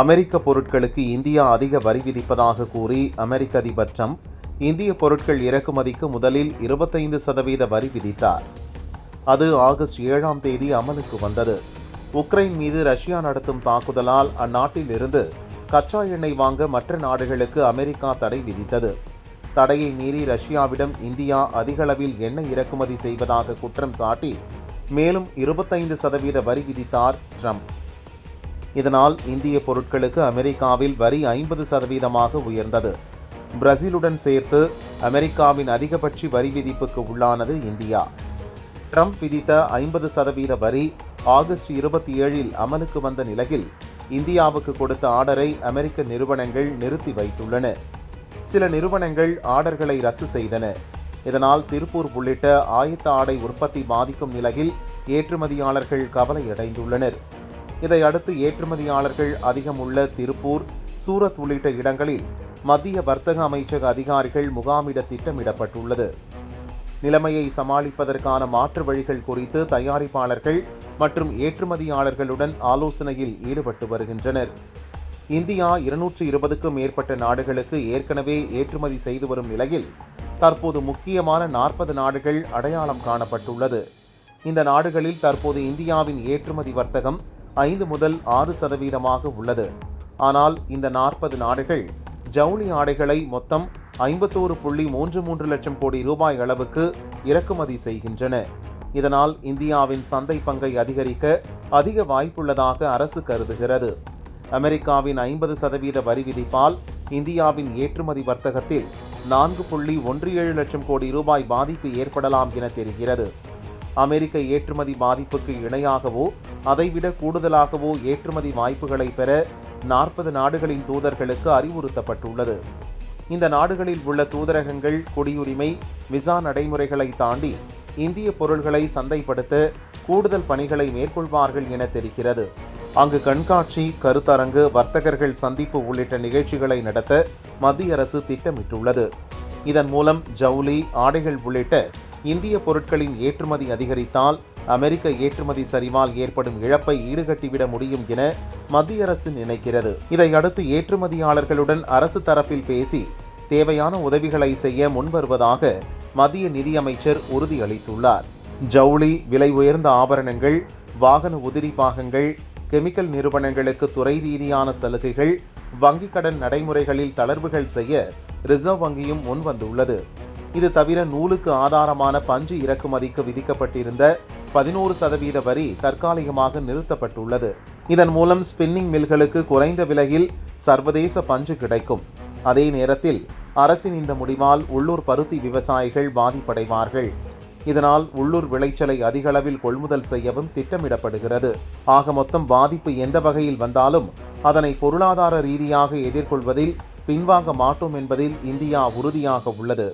அமெரிக்க பொருட்களுக்கு இந்தியா அதிக வரி விதிப்பதாக கூறி அமெரிக்க அதிபர் ட்ரம்ப் இந்திய பொருட்கள் இறக்குமதிக்கு முதலில் இருபத்தைந்து சதவீத வரி விதித்தார். அது ஆகஸ்ட் ஏழாம் தேதி அமலுக்கு வந்தது. உக்ரைன் மீது ரஷ்யா நடத்தும் தாக்குதலால் அந்நாட்டில் இருந்து கச்சா எண்ணெய் வாங்க மற்ற நாடுகளுக்கு அமெரிக்கா தடை விதித்தது. தடையை மீறி ரஷ்யாவிடம் இந்தியா அதிகளவில் எண்ணெய் இறக்குமதி செய்வதாக குற்றம் சாட்டி மேலும் இருபத்தைந்து சதவீத வரி விதித்தார் ட்ரம்ப். இதனால் இந்திய பொருட்களுக்கு அமெரிக்காவில் வரி ஐம்பது சதவீதமாக உயர்ந்தது. பிரேசிலுடன் சேர்த்து அமெரிக்காவின் அதிகபட்ச வரி விதிப்புக்கு உள்ளானது இந்தியா. ட்ரம்ப் விதித்த ஐம்பது சதவீத வரி ஆகஸ்ட் இருபத்தி ஏழில் அமலுக்கு வந்த நிலையில் இந்தியாவுக்கு கொடுத்த ஆர்டரை அமெரிக்க நிறுவனங்கள் நிறுத்தி வைத்துள்ளன. சில நிறுவனங்கள் ஆர்டர்களை ரத்து செய்தன. இதனால் திருப்பூர் உள்ளிட்ட ஆயத்த ஆடை உற்பத்தி பாதிக்கும் நிலையில் ஏற்றுமதியாளர்கள் கவலையடைந்துள்ளனர். இதையடுத்து ஏற்றுமதியாளர்கள் அதிகம் உள்ள திருப்பூர் சூரத் உள்ளிட்ட இடங்களில் மத்திய வர்த்தக அமைச்சக அதிகாரிகள் முகாமிட திட்டமிடப்பட்டுள்ளது. நிலைமையை சமாளிப்பதற்கான மாற்று வழிகள் குறித்து தயாரிப்பாளர்கள் மற்றும் ஏற்றுமதியாளர்களுடன் ஆலோசனையில் ஈடுபட்டு வருகின்றனர். இந்தியா இருநூற்றி இருபதுக்கும் மேற்பட்ட நாடுகளுக்கு ஏற்கனவே ஏற்றுமதி செய்து வரும் நிலையில் தற்போது முக்கியமான நாற்பது நாடுகள் அடையாளம் காணப்பட்டுள்ளது. இந்த நாடுகளில் தற்போது இந்தியாவின் ஏற்றுமதி வர்த்தகம் ஐந்து முதல் ஆறு சதவீதமாக உள்ளது. ஆனால் இந்த நாற்பது நாடுகள் ஜவுளி ஆடைகளை மொத்தம் ஐம்பத்தோரு புள்ளி மூன்று மூன்று லட்சம் கோடி ரூபாய் அளவுக்கு இறக்குமதி செய்கின்றன. இதனால் இந்தியாவின் சந்தை பங்கை அதிகரிக்க அதிக வாய்ப்புள்ளதாக அரசு கருதுகிறது. அமெரிக்காவின் ஐம்பது சதவீத வரி விதிப்பால் இந்தியாவின் ஏற்றுமதி வர்த்தகத்தில் நான்கு புள்ளி ஒன்று ஏழு லட்சம் கோடி ரூபாய் பாதிப்பு ஏற்படலாம் என தெரிகிறது. அமெரிக்க ஏற்றுமதி பாதிப்புக்கு இணையாகவோ அதைவிட கூடுதலாகவோ ஏற்றுமதி வாய்ப்புகளை பெற நாற்பது நாடுகளின் தூதர்களுக்கு அறிவுறுத்தப்பட்டுள்ளது. இந்த நாடுகளில் உள்ள தூதரகங்கள் குடியுரிமை விசா நடைமுறைகளை தாண்டி இந்திய பொருள்களை சந்தைப்படுத்த கூடுதல் பணிகளை மேற்கொள்வார்கள் என தெரிகிறது. அங்கு கண்காட்சி கருத்தரங்கு வர்த்தகர்கள் சந்திப்பு உள்ளிட்ட நிகழ்ச்சிகளை நடத்த மத்திய அரசு திட்டமிட்டுள்ளது. இதன் மூலம் ஜவுளி ஆடைகள் உள்ளிட்ட இந்திய பொருட்களின் ஏற்றுமதி அதிகரித்தால் அமெரிக்க ஏற்றுமதி சரிவால் ஏற்படும் இழப்பை ஈடுகட்டிவிட முடியும் என மத்திய அரசு நினைக்கிறது. இதையடுத்து ஏற்றுமதியாளர்களுடன் அரசு தரப்பில் பேசி தேவையான உதவிகளை செய்ய முன்வருவதாக மத்திய நிதியமைச்சர் உறுதியளித்துள்ளார். ஜவுளி விலை உயர்ந்த ஆபரணங்கள் வாகன உதிரி பாகங்கள் கெமிக்கல் நிறுவனங்களுக்கு துறை ரீதியான சலுகைகள் வங்கிக் கடன் நடைமுறைகளில் தளர்வுகள் செய்ய ரிசர்வ் வங்கியும் முன்வந்துள்ளது. இது தவிர நூலுக்கு ஆதாரமான பஞ்சு இறக்குமதிக்கு விதிக்கப்பட்டிருந்த பதினோரு சதவீத வரி தற்காலிகமாக நிறுத்தப்பட்டுள்ளது. இதன் மூலம் ஸ்பின்னிங் மில்களுக்கு குறைந்த விலையில் சர்வதேச பஞ்சு கிடைக்கும். அதே நேரத்தில் அரசின் இந்த முடிவால் உள்ளூர் பருத்தி விவசாயிகள் பாதிப்படைவார்கள். இதனால் உள்ளூர் விளைச்சலை அதிகளவில் கொள்முதல் செய்யவும் திட்டமிடப்படுகிறது. ஆக மொத்தம் பாதிப்பு எந்த வகையில் வந்தாலும் அதனை பொருளாதார ரீதியாக எதிர்கொள்வதில் பின்வாங்க மாட்டோம் என்பதில் இந்தியா உறுதியாக உள்ளது.